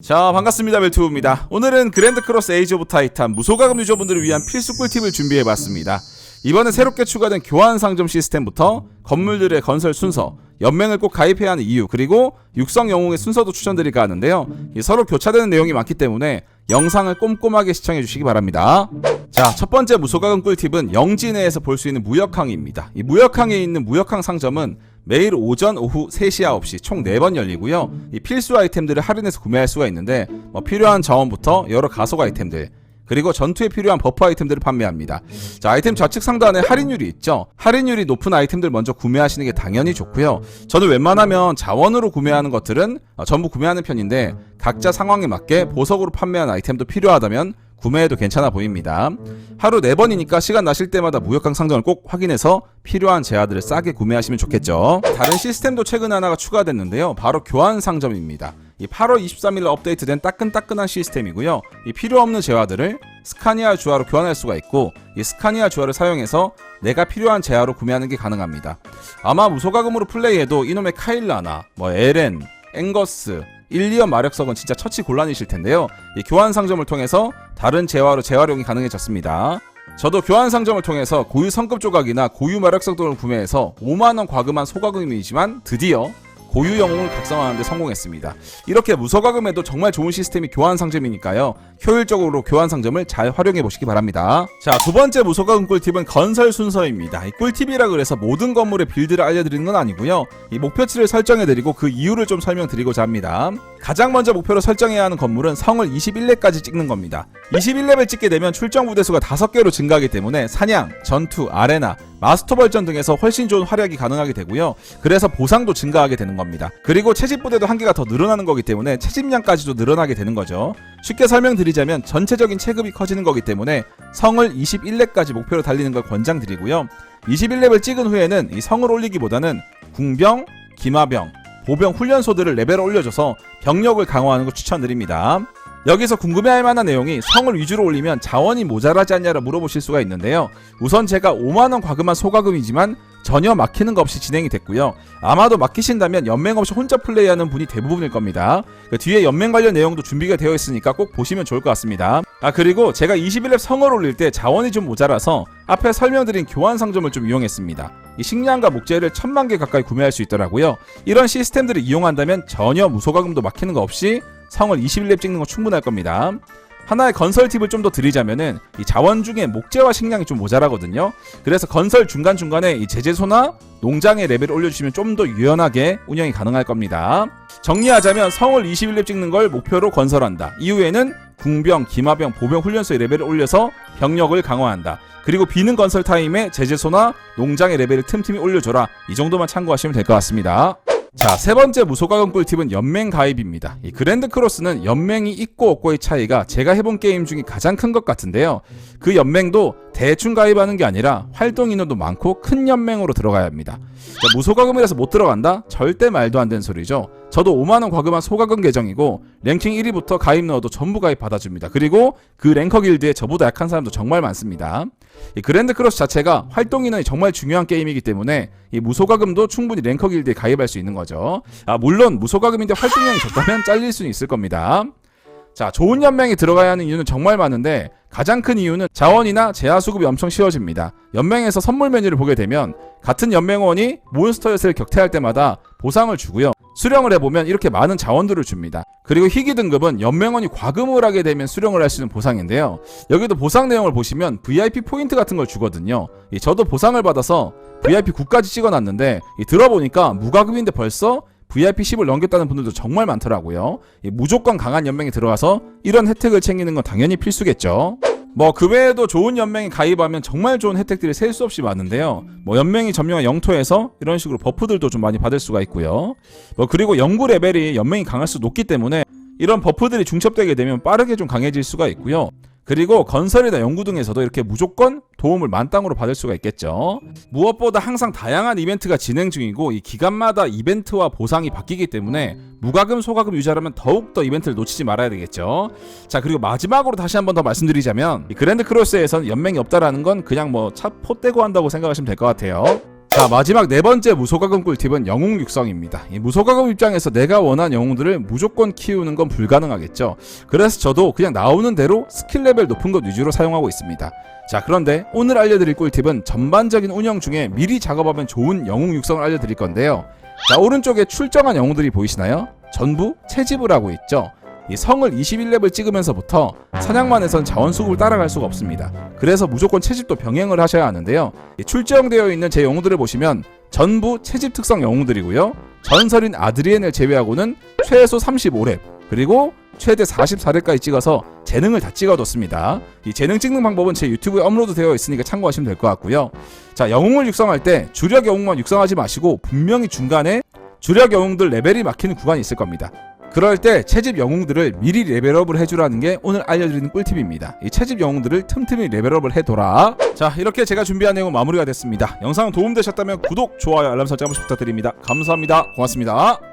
자 반갑습니다 벨투입니다. 오늘은 그랜드 크로스 에이지 오브 타이탄 무소가금 유저분들을 위한 필수 꿀팁을 준비해봤습니다. 이번에 새롭게 추가된 교환 상점 시스템부터 건물들의 건설 순서 연맹을 꼭 가입해야 하는 이유 그리고 육성 영웅의 순서도 추천드릴까 하는데요. 이 서로 교차되는 내용이 많기 때문에 영상을 꼼꼼하게 시청해 주시기 바랍니다. 자 첫 번째 무소가금 꿀팁은 영지 내에서 볼 수 있는 무역항입니다. 이 무역항에 있는 무역항 상점은 매일 오전, 오후 3시, 9시 총 4번 열리고요. 이 필수 아이템들을 할인해서 구매할 수가 있는데 뭐 필요한 자원부터 여러 가속 아이템들 그리고 전투에 필요한 버프 아이템들을 판매합니다. 자, 아이템 좌측 상단에 할인율이 있죠. 할인율이 높은 아이템들 먼저 구매하시는 게 당연히 좋고요. 저는 웬만하면 자원으로 구매하는 것들은 어, 전부 구매하는 편인데 각자 상황에 맞게 보석으로 판매한 아이템도 필요하다면 구매해도 괜찮아 보입니다. 하루 4번이니까 시간 나실 때마다 무역항 상점을 꼭 확인해서 필요한 제아들을 싸게 구매하시면 좋겠죠. 다른 시스템도 최근 하나가 추가됐는데요. 바로 교환 상점입니다. 이 8월 23일 업데이트된 따끈따끈한 시스템이고요. 이 필요 없는 재화들을 스카니아 주화로 교환할 수가 있고 이 스카니아 주화를 사용해서 내가 필요한 재화로 구매하는 게 가능합니다. 아마 무소가금으로 플레이해도 이놈의 카일라나 뭐 에렌, 앵거스, 1, 2연 마력석은 진짜 처치 곤란이실 텐데요. 이 교환 상점을 통해서 다른 재화로 재활용이 가능해졌습니다. 저도 교환 상점을 통해서 고유 성급 조각이나 고유 마력석 등을 구매해서 5만원 과금한 소가금이지만 드디어 고유 영웅을 각성하는데 성공했습니다. 이렇게 무소가금에도 정말 좋은 시스템이 교환 상점이니까요. 효율적으로 교환 상점을 잘 활용해 보시기 바랍니다. 자, 두 번째 무소가금 꿀팁은 건설 순서입니다. 이 꿀팁이라 그래서 모든 건물의 빌드를 알려드리는 건 아니고요. 이 목표치를 설정해 드리고 그 이유를 좀 설명드리고자 합니다. 가장 먼저 목표로 설정해야 하는 건물은 성을 21렙까지 찍는 겁니다. 21렙을 찍게 되면 출정 부대수가 5개로 증가하기 때문에 사냥, 전투, 아레나, 마스터 벌전 등에서 훨씬 좋은 활약이 가능하게 되고요. 그래서 보상도 증가하게 되는 겁니다. 그리고 채집 부대도 한 개가 더 늘어나는 거기 때문에 채집량까지도 늘어나게 되는 거죠. 쉽게 설명드리자면 전체적인 체급이 커지는 거기 때문에 성을 21렙까지 목표로 달리는 걸 권장드리고요. 21렙을 찍은 후에는 이 성을 올리기보다는 궁병, 기마병, 보병 훈련소들을 레벨을 올려줘서 병력을 강화하는 걸 추천드립니다. 여기서 궁금해할 만한 내용이 성을 위주로 올리면 자원이 모자라지 않냐를 물어보실 수가 있는데요. 우선 제가 5만원 과금한 소가금이지만 전혀 막히는 거 없이 진행이 됐고요. 아마도 막히신다면 연맹 없이 혼자 플레이하는 분이 대부분일 겁니다. 그 뒤에 연맹 관련 내용도 준비가 되어 있으니까 꼭 보시면 좋을 것 같습니다. 아 그리고 제가 21렙 성을 올릴 때 자원이 좀 모자라서 앞에 설명드린 교환 상점을 좀 이용했습니다. 이 식량과 목재를 천만 개 가까이 구매할 수 있더라고요. 이런 시스템들을 이용한다면 전혀 무소가금도 막히는 거 없이 성을 21렙 찍는 건 충분할 겁니다. 하나의 건설 팁을 좀 더 드리자면은 이 자원 중에 목재와 식량이 좀 모자라거든요. 그래서 건설 중간 중간에 이 제재소나 농장의 레벨을 올려주시면 좀 더 유연하게 운영이 가능할 겁니다. 정리하자면 성을 21렙 찍는 걸 목표로 건설한다. 이후에는 궁병, 기마병, 보병 훈련소의 레벨을 올려서 병력을 강화한다. 그리고 비는 건설 타임에 제재소나 농장의 레벨을 틈틈이 올려줘라. 이 정도만 참고하시면 될 것 같습니다. 자, 세 번째 무소가금 꿀팁은 연맹 가입입니다. 이 그랜드 크로스는 연맹이 있고 없고의 차이가 제가 해본 게임 중에 가장 큰 것 같은데요. 그 연맹도 대충 가입하는 게 아니라 활동 인원도 많고 큰 연맹으로 들어가야 합니다. 자, 무소가금이라서 못 들어간다? 절대 말도 안 되는 소리죠. 저도 5만원 과금한 소가금 계정이고 랭킹 1위부터 가입 넣어도 전부 가입 받아줍니다. 그리고 그 랭커 길드에 저보다 약한 사람도 정말 많습니다. 이 그랜드 크로스 자체가 활동 인원이 정말 중요한 게임이기 때문에 이 무소가금도 충분히 랭커 길드에 가입할 수 있는 거죠. 아 물론 무소가금인데 활동량이 적다면 잘릴 수는 있을 겁니다. 자, 좋은 연맹에 들어가야 하는 이유는 정말 많은데 가장 큰 이유는 자원이나 재화 수급이 엄청 쉬워집니다. 연맹에서 선물 메뉴를 보게 되면 같은 연맹원이 몬스터 엿을 격퇴할 때마다 보상을 주고요. 수령을 해보면 이렇게 많은 자원들을 줍니다. 그리고 희귀 등급은 연맹원이 과금을 하게 되면 수령을 할 수 있는 보상인데요. 여기도 보상 내용을 보시면 VIP 포인트 같은 걸 주거든요. 이 저도 보상을 받아서 VIP 9까지 찍어놨는데 이 들어보니까 무과금인데 벌써 VIP 10을 넘겼다는 분들도 정말 많더라고요. 이 무조건 강한 연맹에 들어가서 이런 혜택을 챙기는 건 당연히 필수겠죠. 뭐그 외에도 좋은 연맹에 가입하면 정말 좋은 혜택들이 셀 수 없이 많은데요. 뭐 연맹이 점령한 영토에서 이런 식으로 버프들도 좀 많이 받을 수가 있고요. 뭐 그리고 연구 레벨이 연맹이 강할 수 높기 때문에 이런 버프들이 중첩되게 되면 빠르게 좀 강해질 수가 있고요. 그리고 건설이나 연구 등에서도 이렇게 무조건 도움을 만땅으로 받을 수가 있겠죠. 무엇보다 항상 다양한 이벤트가 진행 중이고 이 기간마다 이벤트와 보상이 바뀌기 때문에 무과금 소과금 유지하려면 더욱더 이벤트를 놓치지 말아야 되겠죠. 자 그리고 마지막으로 다시 한 번 더 말씀드리자면 이 그랜드 크로스에선 연맹이 없다라는 건 그냥 뭐 차 포 떼고 한다고 생각하시면 될 것 같아요. 자 마지막 네 번째 무소가금 꿀팁은 영웅 육성입니다. 이 무소가금 입장에서 내가 원한 영웅들을 무조건 키우는 건 불가능하겠죠. 그래서 저도 그냥 나오는 대로 스킬 레벨 높은 것 위주로 사용하고 있습니다. 자 그런데 오늘 알려드릴 꿀팁은 전반적인 운영 중에 미리 작업하면 좋은 영웅 육성을 알려드릴 건데요. 자 오른쪽에 출정한 영웅들이 보이시나요? 전부 채집을 하고 있죠. 이 성을 21렙을 찍으면서부터 사냥만에선 자원 수급을 따라갈 수가 없습니다. 그래서 무조건 채집도 병행을 하셔야 하는데요. 이 출정되어 있는 제 영웅들을 보시면 전부 채집 특성 영웅들이고요. 전설인 아드리엔을 제외하고는 최소 35렙 그리고 최대 44렙까지 찍어서 재능을 다 찍어뒀습니다. 이 재능 찍는 방법은 제 유튜브에 업로드 되어 있으니까 참고하시면 될 것 같고요. 자 영웅을 육성할 때 주력 영웅만 육성하지 마시고 분명히 중간에 주력 영웅들 레벨이 막히는 구간이 있을 겁니다. 그럴 때 채집 영웅들을 미리 레벨업을 해주라는 게 오늘 알려드리는 꿀팁입니다. 이 채집 영웅들을 틈틈이 레벨업을 해둬라. 자 이렇게 제가 준비한 내용 마무리가 됐습니다. 영상 도움되셨다면 구독, 좋아요, 알람 설정 부탁드립니다. 감사합니다. 고맙습니다.